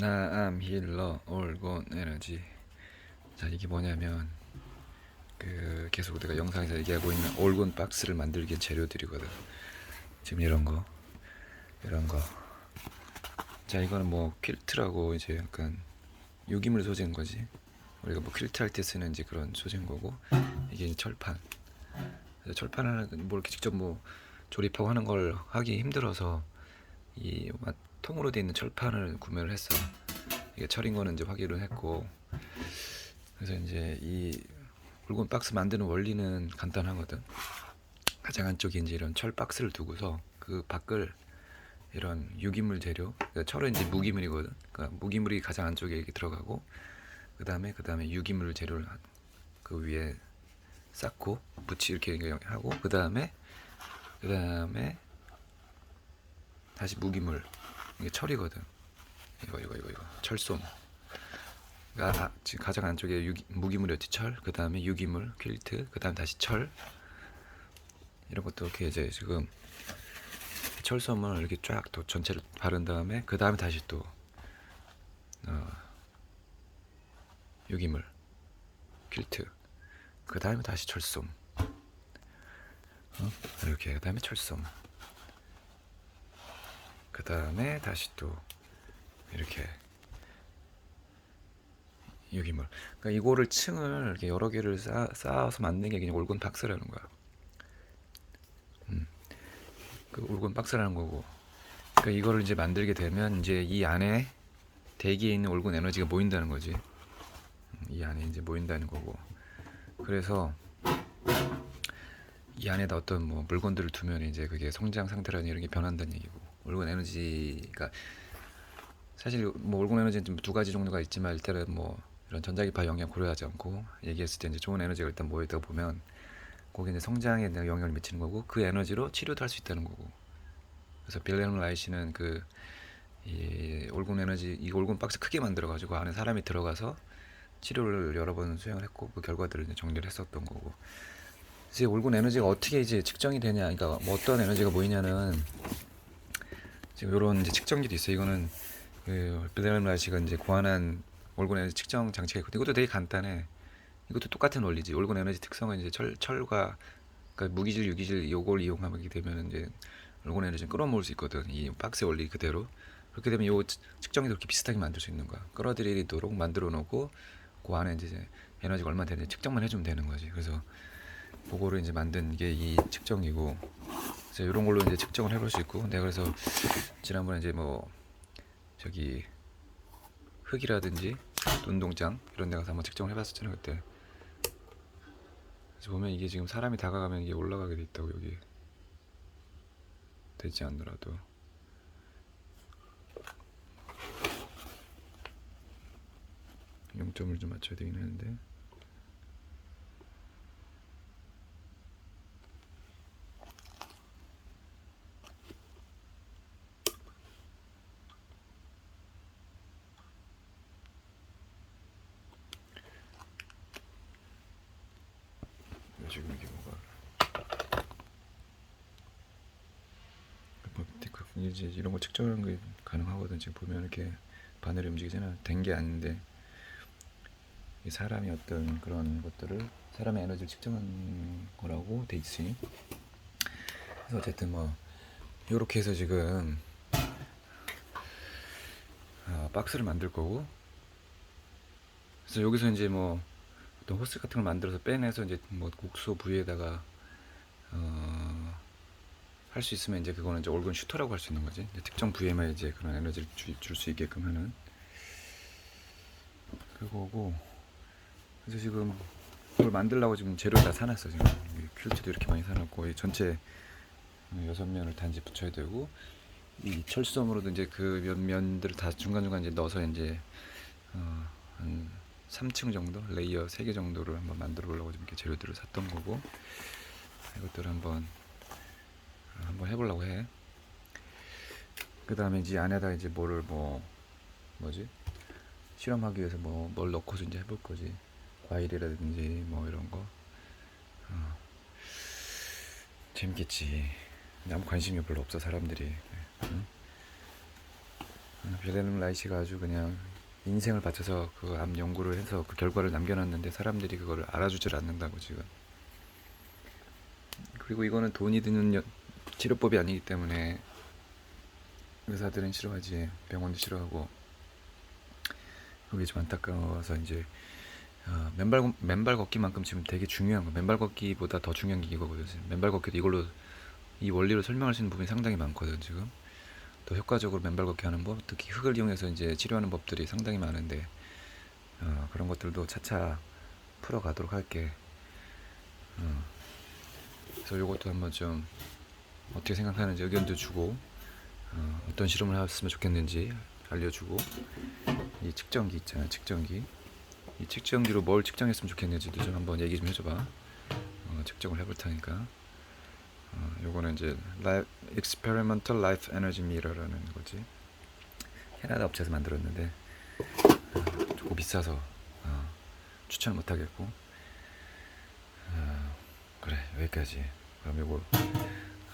나암 힐러 올곤 에너지. 자 이게 뭐냐면 그 계속 내가 영상에서 얘기하고 있는 올곤 박스를 만들기 재료들이거든. 지금 이런 거 이런 거자 이거는 뭐 퀼트라고 이제 약간 유기물 소재인 거지. 우리가 뭐 퀼트 할 때 쓰는 이제 그런 소재인 거고 이게 철판. 그래서 철판을 뭐 이렇게 직접 뭐 조립하고 하는 걸 하기 힘들어서 이 마- 통으로 돼 있는 철판을 구매를 했어. 이게 철인 거는 이제 확인을 했고 그래서 이제 이 굵은 박스 만드는 원리는 간단하거든. 가장 안쪽에 이제 이런 철 박스를 두고서 그 밖을 이런 유기물 재료, 그러니까 철은 이제 무기물이거든. 그러니까 무기물이 가장 안쪽에 이렇게 들어가고 그 다음에 그 다음에 유기물 재료를 한- 그 위에 쌓고 붙이 이렇게 하고 그 다음에 그 다음에 다시 무기물 이게 철이거든. 이거 이거 이거 이거. 철솜 아, 지금 가장 안쪽에 유기, 무기물이었지? 철 그 다음에 유기물 퀼트. 그 다음 다시 철. 이런 것도 이렇게 이제 지금 철솜을 이렇게 쫙 또 전체를 바른 다음에 그 다음에 다시 또 어, 유기물 퀼트. 그 다음에 다시 철솜 어? 이렇게. 그 다음에 철솜 그 다음에 다시 또 이렇게 유기물. 그러니까 이거를 층을 이렇게 여러 개를 쌓, 쌓아서 만든 게 그냥 올곤 박스라는 거야. 음. 그 올곤 박스라는 거고. 그러니까 이거를 이제 만들게 되면 이제 이 안에 대기에 있는 올곤 에너지가 모인다는 거지. 음, 이 안에 이제 모인다는 거고. 그래서 이 안에다 어떤 뭐 물건들을 두면 이제 그게 성장 상태라는 이런 게 변한다는 얘기고 올곤 에너지가 사실 뭐 올곤 에너지는 좀 두 가지 종류가 있지만 일단은 뭐 이런 전자기파 영향 고려하지 않고 얘기했을 때 이제 좋은 에너지가 일단 모여있다가 보면 거기 이제 성장에 영향을 미치는 거고 그 에너지로 치료도 할 수 있다는 거고. 그래서 빌레름 라이시는 그 이 올곤 에너지 이 올곤 박스 크게 만들어 가지고 안에 사람이 들어가서 치료를 여러 번 수행을 했고 그 결과들을 이제 정리를 했었던 거고. 이제 올곤 에너지가 어떻게 이제 측정이 되냐 그러니까 뭐 어떤 에너지가 모이냐는 지금 이런 이제 측정기도 있어요. 이거는 그 빌레름 라이시가 이제 고안한 올곤 에너지 측정 장치가 있거든요. 이것도 되게 간단해. 이것도 똑같은 원리지. 올곤 에너지 특성은 이제 철 철과 그러니까 무기질, 유기질 요걸 이용하게 되면 이제 올곤 에너지를 끌어모을 수 있거든. 이 박스의 원리 그대로. 그렇게 되면 요 측- 측정기도 이렇게 비슷하게 만들 수 있는 거야. 끌어들이도록 만들어 놓고 그 안에 이제 에너지가 얼마 되는지 측정만 해주면 되는 거지. 그래서 그거를 이제 만든 게 이 측정기고 그래서 이런 걸로 이제 측정을 해볼 수 있고 내가 그래서 지난번에 이제 뭐 저기 흙이라든지 운동장 이런 데 가서 한번 측정을 해봤었잖아요 그때. 그래서 보면 이게 지금 사람이 다가가면 이게 올라가게 돼 있다고 여기 되지 않더라도. 영점을 좀 맞춰야 되긴 하는데 지금 이게 뭐가. 뭐그 이제 이런 거 측정하는 게 가능하거든. 지금 보면 이렇게 바늘이 움직이잖아. 된 게 아닌데 이 사람이 어떤 그런 것들을 사람의 에너지를 측정한 거라고 돼 있으니 그래서 어쨌든 뭐 이렇게 해서 지금 아, 박스를 만들 거고. 그래서 여기서 이제 뭐 어떤 호스 같은 걸 만들어서 빼내서 이제 뭐 국소 부위에다가 어, 할 수 있으면 이제 그거는 이제 올건 슈터라고 할 수 있는 거지. 특정 부위에만 이제 그런 에너지를 줄 수 있게끔 하는 그거고. 그래서 지금 그걸 만들려고 지금 재료 다 사놨어 지금. 퀼트도 이렇게 많이 사놨고 이 전체 여섯 면을 단지 붙여야 되고 이 철수점으로도 이제 그 면, 면들을 다 중간중간 이제 넣어서 이제 어, 한 3층 정도 레이어 3개 정도를 한번 만들어 보려고 지금 이렇게 재료들을 샀던 거고 이것들을 한번 어, 한번 해보려고 해. 그 다음에 이제 안에다 이제 뭐를 뭐 뭐지 실험하기 위해서 뭐 뭘 넣고서 이제 해볼 거지 과일이라든지 뭐 이런 거 어. 재밌겠지. 아무 관심이 별로 없어 사람들이. 응? 빌레름 라이시가 아주 그냥 인생을 바쳐서 그 암 연구를 해서 그 결과를 남겨놨는데 사람들이 그거를 알아주질 않는다고 지금. 그리고 이거는 돈이 드는 여- 치료법이 아니기 때문에 의사들은 싫어하지 병원도 싫어하고 그게 좀 안타까워서 이제 어, 맨발 맨발 걷기만큼 지금 되게 중요한 거 맨발 걷기보다 더 중요한 게 이거거든 지금. 맨발 걷기도 이걸로 이 원리로 설명할 수 있는 부분이 상당히 많거든 지금 또 효과적으로 맨발 걷기 하는 법 특히 흙을 이용해서 이제 치료하는 법들이 상당히 많은데 어, 그런 것들도 차차 풀어가도록 할게. 어. 그래서 요것도 한번 좀 어떻게 생각하는지 의견도 주고 어, 어떤 실험을 했으면 좋겠는지 알려주고 이 측정기 있잖아 측정기. 이 측정기로 뭘 측정했으면 좋겠는지도 좀 한번 얘기 좀 해줘봐. 어, 측정을 해볼 테니까. 어, 요거는 이제 라이, Experimental Life Energy Meter라는 거지. 캐나다 업체에서 만들었는데 어, 조금 비싸서 어, 추천 못 하겠고. 어, 그래 여기까지. 그럼 요거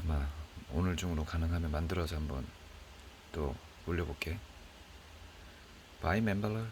아마 오늘 중으로 가능하면 만들어서 한번 또 올려볼게. 바이 멤버러